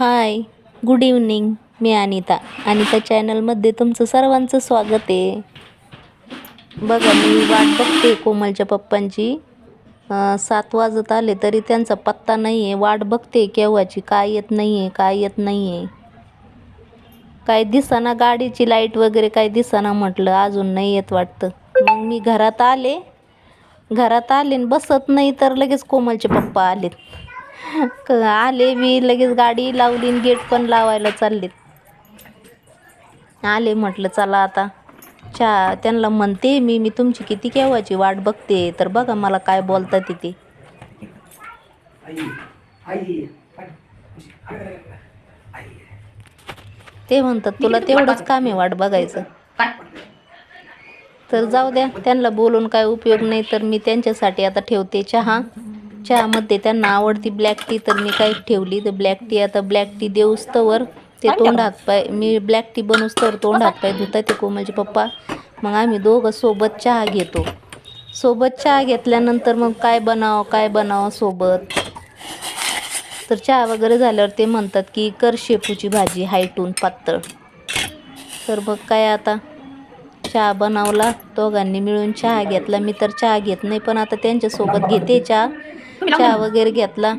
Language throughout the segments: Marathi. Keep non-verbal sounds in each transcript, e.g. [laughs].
हाय गुड इव्हनिंग मी अनिता. अनिता चॅनलमध्ये तुमचं सर्वांचं स्वागत आहे. बघा मी वाट बघते कोमलच्या पप्पांची. सात वाजत आले तरी त्यांचा पत्ता नाही आहे वाट बघते केव्हाची. काय येत नाही आहे काय येत नाही आहे काय दिसाना गाडीची लाइट वगैरे काय दिसाना म्हटलं अजून नाही येत वाटतं. मग मी घरात आले. घरात आले बसत नाही तर लगेच कोमलचे पप्पा आलेत. आले मी लगेच गाडी लावली गेट पण लावायला चाललेत. आले म्हटलं चला आता. चहा त्यांना म्हणते मी मी तुमची किती केव्हाची वाट बघते? तर बघा मला काय बोलतात तिथे ते म्हणतात तुला तेवढंच काम आहे वाट बघायचं. तर जाऊ द्या त्यांना बोलून काय उपयोग नाही तर मी त्यांच्यासाठी आता ठेवते चहा. चहामध्ये त्यांना आवडती ब्लॅक टी तर मी काय ठेवली. तर ब्लॅक टी आता ब्लॅक टी देऊस्तवर ते तोंड हातपाय मी ब्लॅक टी बनवस्तवर तोंड हातपाय धुतात ते कोमलचे पप्पा. मग आम्ही दोघं सोबत चहा घेतो. सोबत चहा घेतल्यानंतर मग काय बनावं काय बनावं सोबत? तर चहा वगैरे झाल्यावर ते म्हणतात की कर शेपूची भाजी हायटून पातळ. तर मग काय आता? चहा बनवला दोघांनी मिळून चहा घेतला. मी तर चहा घेत नाही पण आता त्यांच्यासोबत घेते चहा. [laughs] चहा वगैरे घेतला.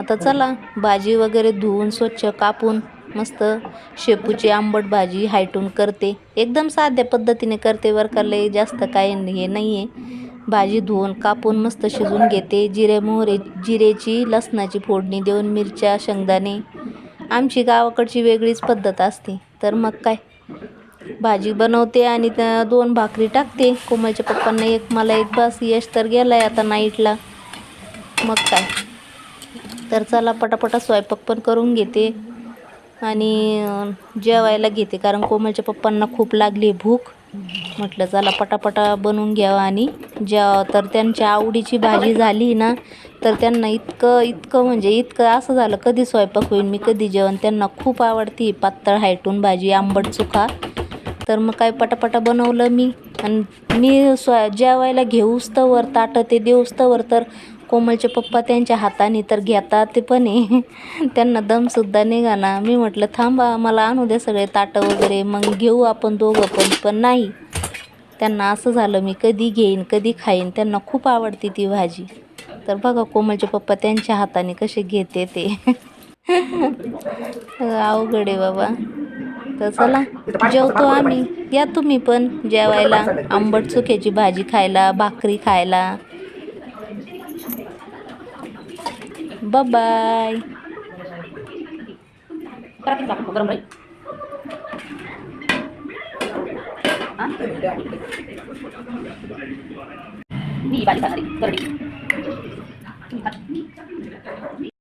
आता चला भाजी वगैरे धुवून स्वच्छ कापून मस्त शेपूची आंबट भाजी हायटून करते. एकदम साध्या पद्धतीने करते बरं लई जास्त काय हे नाही आहे भाजी धुवून कापून मस्त शिजून घेते. जिरे मोहरे जिरेची लसणाची फोडणी देऊन मिरच्या शेंगदाणे. आमची गावाकडची वेगळीच पद्धत असते. तर मग काय? भाजी बनवते आणि त्या दोन भाकरी टाकते. कोमलच्या पप्पांना एक मला एक बस यश तर गेलाय आता नाईटला मग काय? तर चला पटापटा स्वयंपाक पण करून घेते. आणि जेवायला घेते. कारण कोमलच्या पप्पांना खूप लागली भूक. म्हटलं चला पटापटा बनवून घ्यावं आणि जेव्हा तर त्यांच्या आवडीची भाजी झाली ना तर त्यांना इतकं इतकं म्हणजे इतकं असं झालं कधी स्वयंपाक होईल मी कधी जेवण. त्यांना खूप आवडती पातळ हायटून भाजी आंबट चुका तर मग काय पटापटा बनवलं मी. आणि मी स्व जेवायला घेऊस्तवर ताटं ते देऊस्तवर तर कोमलचे पप्पा त्यांच्या हाताने तर घेतात ते पण आहे. त्यांना दमसुद्धा निघाना. मी म्हटलं थांबा मला आणू द्या सगळे ताटं वगैरे मग घेऊ आपण दोघं पण. पण नाही. त्यांना असं झालं मी कधी घेईन कधी खाईन त्यांना खूप आवडते ती भाजी. तर बघा कोमलचे पप्पा त्यांच्या हाताने कसे घेते ते. अवघड आहे बाबा. तर चला जेवतो आम्ही. या तुम्ही पण जेवायला. आंबट चुक्याची भाजी खायला भाकरी खायला. Bye-bye. Tara, balik-balik. Terus.